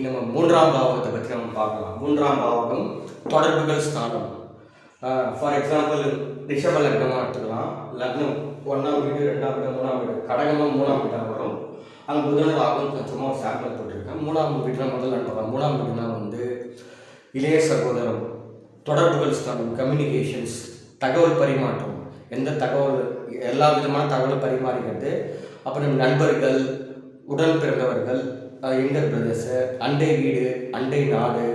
இன்னைக்கு நம்ம மூன்றாம் பாவகத்தை பற்றி நம்ம பார்க்கலாம். மூன்றாம் பாவகம் தொடர்புகள் ஸ்தானம். ஃபார் எக்ஸாம்பிள் ரிஷப லக்னமாக எடுத்துக்கலாம். லக்னம் ஒன்றாம் வீடு ரெண்டாம் வீடு மூணாம் வீடு. கடகமாக மூணாம் வீடாக வரும். அங்கே புதன ராகும் சும்மா சாம்பிள் போட்டிருக்கேன். மூணாம் வீட்டில் முதல்ல பார்க்கலாம் மூணாம் வீடுனா வந்து இளைய சகோதரம் தொடர்புகள் ஸ்தானம் கம்யூனிகேஷன்ஸ் தகவல் பரிமாற்றம். எந்த தகவல் எல்லா விதமான தகவலும் பரிமாறுகிறது அப்புறம் நண்பர்கள் உடன் பிறந்தவர்கள் எங்கர் பிரதர்ஸு அண்டை வீடு அண்டை நாடு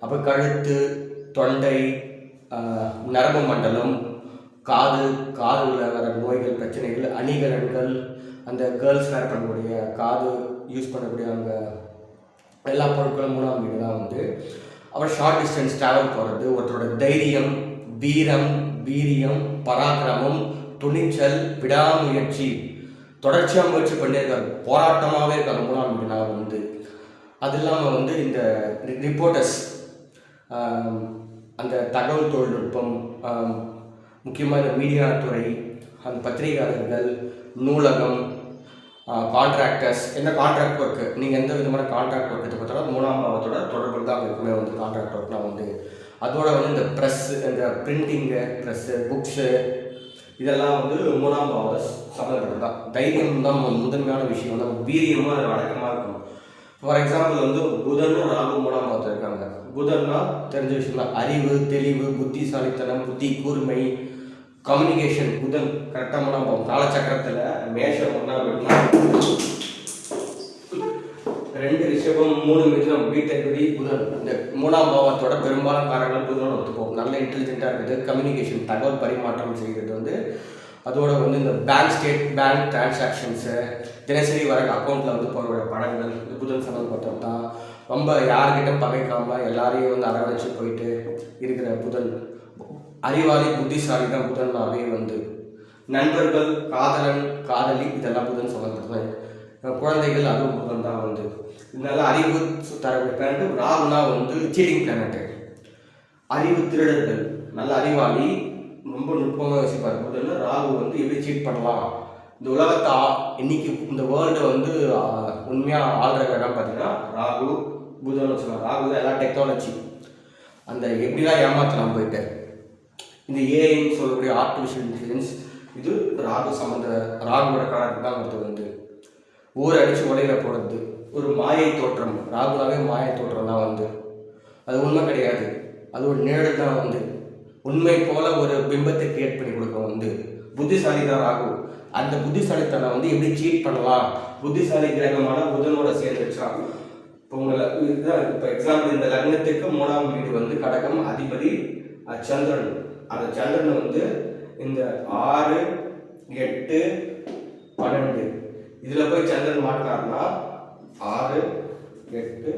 அப்புறம் கழுத்து தொண்டை நரம்பு மண்டலம் காது காதுல வர நோய்கள் பிரச்சனைகள் அணிகலன்கள் அந்த கேர்ள்ஸ் வேர் பண்ணக்கூடிய காது யூஸ் பண்ணக்கூடிய அந்த எல்லா பொருட்களும் மூணாம் வீடு தான் வந்து. அப்புறம் ஷார்ட் டிஸ்டன்ஸ் ட்ராவல் போகிறது ஒருத்தரோட தைரியம் வீரம் வீரியம் பராக்கிரமம் துணிச்சல் விடாமுயற்சி தொடர்ச்சியாக முயற்சி பண்ணிட்டே போராட்டமாகவே இருக்காங்க. மூணாம் வீடு வந்து. அது இல்லாமல் வந்து இந்த ரிப்போர்ட்டர்ஸ் அந்த தகவல் தொழில்நுட்பம் முக்கியமாக இந்த மீடியா துறை அந்த பத்திரிகையாளர்கள் நூலகம் கான்ட்ராக்டர்ஸ் என்ன கான்ட்ராக்ட் ஒர்க்கு நீங்கள் எந்த விதமான கான்ட்ராக்ட் ஒர்க் பார்த்தாலும் மூணாம் பாவத்தோட தொடர்பு தான் இருக்குமே வந்து கான்ட்ராக்ட் ஒர்க்லாம் வந்து அதோட வந்து இந்த ப்ரெஸ்ஸு இந்த பிரிண்டிங்கு ப்ரெஸ்ஸு புக்ஸு இதெல்லாம் வந்து மூணாம் பாவத்தை சம்மந்தப்பட்டது தான். தைரியம் தான் முதன்மையான விஷயம். நம்ம வீரியமாக அது அடக்கமாக இருக்கணும். ஃபார் எக்ஸாம்பிள் வந்து புதனும் ராகு மூணாம் பாவத்தில் இருக்காங்க. புதன்னா தெரிஞ்ச விஷயம் தான் அறிவு தெளிவு புத்திசாலித்தனம் புத்தி கூர்மை கம்யூனிகேஷன் புதன் கரெக்டாக மூணாம் பாவம். காலச்சக்கரத்தில் மேஷம் ஒன்றாம் ரெண்டு ரிஷபம் மூணு மிதுனம் வீட்டதிபதி புதன். இந்த மூணாம் பாவத்தோட பெரும்பாலான காரணங்கள் புதன் ஒத்துப்போம். நல்ல இன்டெலிஜென்ட்டாக இருக்குது. கம்யூனிகேஷன் தகவல் பரிமாற்றம் செய்கிறது வந்து அதோட வந்து இந்த பேங்க் ஸ்டேட் பேங்க் டிரான்சாக்ஷன்ஸு தினசரி வர அக்கௌண்ட்டில் வந்து போகிற படங்கள் இந்த புதன் சம்மந்தப்பட்டது தான். ரொம்ப யார்கிட்ட பகைக்காமல் எல்லாரையும் வந்து அரவணைச்சு போயிட்டு இருக்கிற புதன் அறிவாளி புத்திசாலி தான் புதன்னாவே வந்து. நண்பர்கள் காதலன் காதலி இதெல்லாம் புதன் சம்மந்தப்பட்டது குழந்தைகள் அதுவும் புதன் தான் வந்து. இதனால அறிவு தரக்கூடிய பிளானட் ராகுனா வந்து சீட்டிங் பிளானட்டு அறிவு திருடர்கள். நல்ல அறிவாளி ரொம்ப நுட்பமாக யோசிப்பார். புதன் ராகு வந்து எப்படி சீட் பண்ணலாம்? இந்த உலகத்தை இன்னைக்கு இந்த வேர்ல்டு வந்து உண்மையாக ஆள்ற இடம் பார்த்தீங்கன்னா ராகு புதன் சொல்லலாம் ராகு தான் எல்லா டெக்னாலஜி அந்த எப்படிலாம் ஏமாற்றலாம் போயிட்டு. இந்த ஏஐன்னு சொல்லக்கூடிய ஆர்டிஃபிஷியல் இன்டெலிஜென்ஸ் இது ராகு சம்மந்த ராகுவோட கணக்கு தான் வருது வந்து. ஊர் அடித்து உடையில போடுறது ஒரு மாயை தோற்றம் ராகுலாவே மாயை தோற்றம் தான் வந்து. அது உண்மை கிடையாது. அது ஒரு நிழல் தான் வந்து. உண்மை போல ஒரு பிம்பத்தை கிரியேட் பண்ணி கொடுக்க வந்து. புத்திசாலி தான் ராகு. அந்த புத்திசாலித்தனை வந்து எப்படி சீட் பண்ணலாம்? புத்திசாலி கிரகமான புதனோட சேர்ந்துச்சா இப்போ உங்களை இதுதான் இப்போ எக்ஸாம்பிள் இந்த லக்னத்துக்கு மூணாம் வீடு வந்து கடகம் அதிபதி சந்திரன். அந்த சந்திரன் வந்து இந்த ஆறு எட்டு பன்னெண்டு இதில் போய் சந்திரன் மாட்டினார்னா ஆறு எட்டு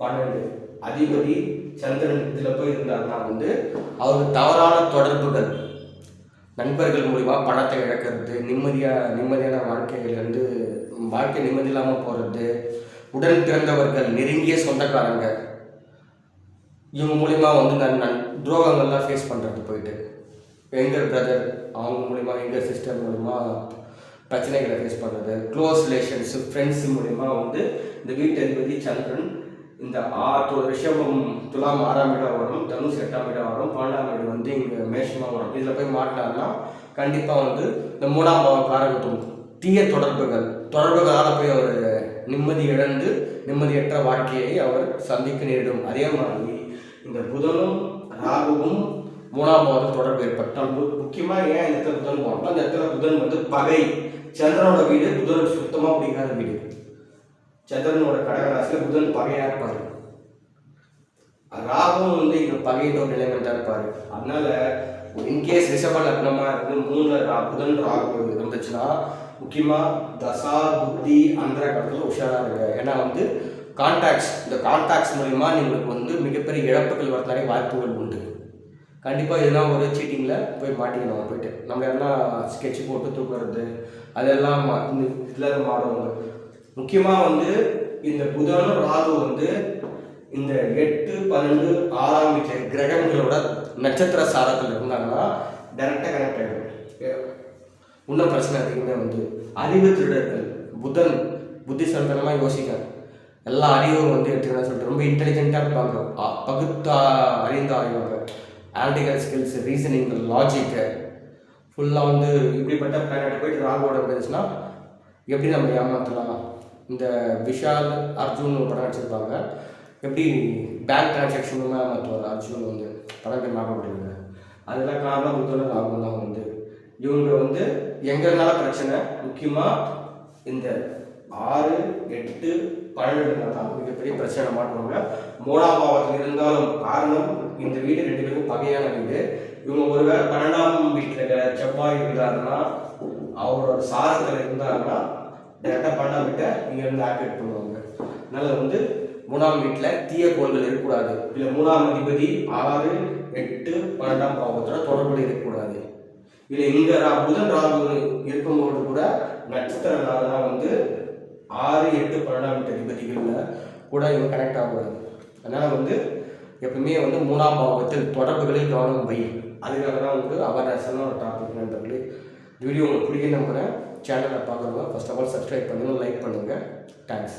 பன்னெண்டு. அதிபதி சந்திரன் இதில் போய் இருந்தார்னா வந்து அவருக்கு தவறான தொடர்புகள் நண்பர்கள் மூலிமா பணத்தை இழக்கிறது நிம்மதியாக நிம்மதியான வாழ்க்கையிலேருந்து வாழ்க்கை நிம்மதி இல்லாமல் போகிறது உடன் பிறந்தவர்கள் நெருங்கிய சொந்தக்காரங்க இவங்க மூலிமா வந்து நான் நான் துரோகங்கள்லாம் ஃபேஸ் பண்ணுறது போயிட்டு எங்கர் பிரதர் அவங்க மூலிமா எங்கர் சிஸ்டர் மூலிமா பிரச்சனைகளை ஃபேஸ் பண்ணுறது க்ளோஸ் ரிலேஷன்ஸு ஃப்ரெண்ட்ஸ் மூலிமா வந்து இந்த வீட்டதிபதி சந்திரன் இந்த ஆறு ரிஷபம் துலாம் ஆறாம் இடம் வரும் தனுஷ் எட்டாம் இடம் வரும் பன்னெண்டாம் இடம் வந்து இங்கே மேஷமாக வரும். இதில் போய் மாட்டினார்னா கண்டிப்பாக வந்து இந்த மூணாம் பாவம் காரகத்துவம் தீய தொடர்புகள் தொடர்புகளால் போய் அவர் நிம்மதி இழந்து நிம்மதியற்ற வாழ்க்கையை அவர் சந்திக்க நேரிடும். அதே மாதிரி இந்த புதனும் ராகுவும் மூணாம் பாவத்தில் தொடர்பு ஏற்பட்டால் முக்கியமாக ஏன் இந்த இடத்துல புதன் போனோம்னா இந்த இடத்துல புதன் வந்து பகை. சந்திரனோட வீடு புதன் சுத்தமாக பிடிக்காத வீடு. சந்திரனோட கடகராசியில் புதன் பகையாக இருப்பார். ராகும் வந்து இங்கே பகைன்ற ஒரு நிலைமையில் தான் இருப்பார். அதனால இன்கேஸ் ரிஷப லக்னமாக இருந்து மூணு ரா புதன் ராகு இருந்துச்சுன்னா முக்கியமாக தசா புத்தி அந்த காலத்தில் உஷாராக இருங்க. ஏன்னா வந்து கான்டாக்ட்ஸ் இந்த கான்டாக்ட்ஸ் மூலிமா உங்களுக்கு வந்து மிகப்பெரிய இழப்புகள் வரத்தாலே நிறைய வாய்ப்புகள் உண்டு. கண்டிப்பாக இதெல்லாம் ஒரு சீட்டிங்கில் போய் மாட்டிக்கணும் போயிட்டு. நம்ம யாருன்னா ஸ்கெட்ச் போட்டு தூக்குறது அதெல்லாம் மா- இந்த இதில் மாறுவாங்க. முக்கியமாக வந்து இந்த புதனும் ராகு வந்து இந்த எட்டு பன்னெண்டு ஆறாம் வீட்டு கிரகங்களோட நட்சத்திர சாரத்தில் இருந்தாங்கன்னா டைரெக்டாக கனெக்ட் ஆகிடும் இன்னும் பிரச்சனை அதிகமே வந்து அறிவு திருடர்கள் புதன் புத்திசாலித்தனமாக யோசிக்க எல்லா அறிவும் வந்து எடுத்துக்கணும்னு சொல்லிட்டு ரொம்ப இன்டெலிஜென்ட்டாக இருப்பாங்க. பகுத்தா அறிந்து ஆய்வாங்க ஆல்டிகல் ஸ்கில்ஸ் ரீசனிங் லாஜிக்கு ஃபுல்லாக வந்து இப்படிப்பட்ட பிளானட் போயிட்டு ராகுவோட இருந்துச்சுன்னா எப்படி நம்ம ஏமாற்றலாம் இந்த விஷால் அர்ஜுன் ஒரு படம் நடிச்சிருப்பாங்க. எப்படி பேங்க் டிரான்சாக்ஷனுமே ஏமாற்றுவார் அர்ஜுன் வந்து படம் பேர் ஞாபகம் அதெல்லாம் காரணம் கொடுத்தோட ராகுல் தான் வந்து. இவங்க வந்து எங்க இருந்தாலும் பிரச்சனை. முக்கியமாக இந்த ஆறு எட்டு பன்னெண்டுல தான் மிகப்பெரிய பிரச்சனை மாட்டுவாங்க. மூணாம் பாவத்தில் இருந்தாலும் காரணம் இந்த வீடு ரெண்டு பேருக்கும் பகையான வீடு. இவங்க ஒருவேளை பன்னெண்டாம் வீட்டில் இருக்கிற செவ்வாய் இருந்தாருன்னா அவரோட சாரத்தில் இருந்தாருன்னா டேரெக்டாக பன்னெண்டாம் வீட்டை இங்கேருந்து ஆக்டிவேட் பண்ணுவாங்க. அதனால் வந்து மூணாம் வீட்டில் தீய கோள்கள் இருக்கக்கூடாது. இல்லை மூணாம் அதிபதி ஆறு எட்டு பன்னெண்டாம் பாவத்தோட தொடர்புடைய இருக்கக்கூடாது. இல்லை இங்கே ரா புதன் ராகு இருக்கும்போது கூட நட்சத்திர நாள் தான் வந்து ஆறு எட்டு பன்னெண்டாம் அதிபதிகளில் கூட இவங்க கனெக்ட் ஆகக்கூடாது அதனால் வந்து எப்பவுமே வந்து மூணாம் பாவத்தில் தொடர்புகளில் கவனம் வை. அதுக்காக தான் வந்து அவேர்னஸான ஒரு டாபிக் நண்பர்களே. வீடியோ உங்களுக்கு பிடிக்கும் நம்புகிறேன் சேனலை பார்க்குறவங்க ஃபஸ்ட் ஆஃப் ஆல் சப்ஸ்கிரைப் பண்ணுங்கள் லைக் பண்ணுங்கள் தேங்க்ஸ்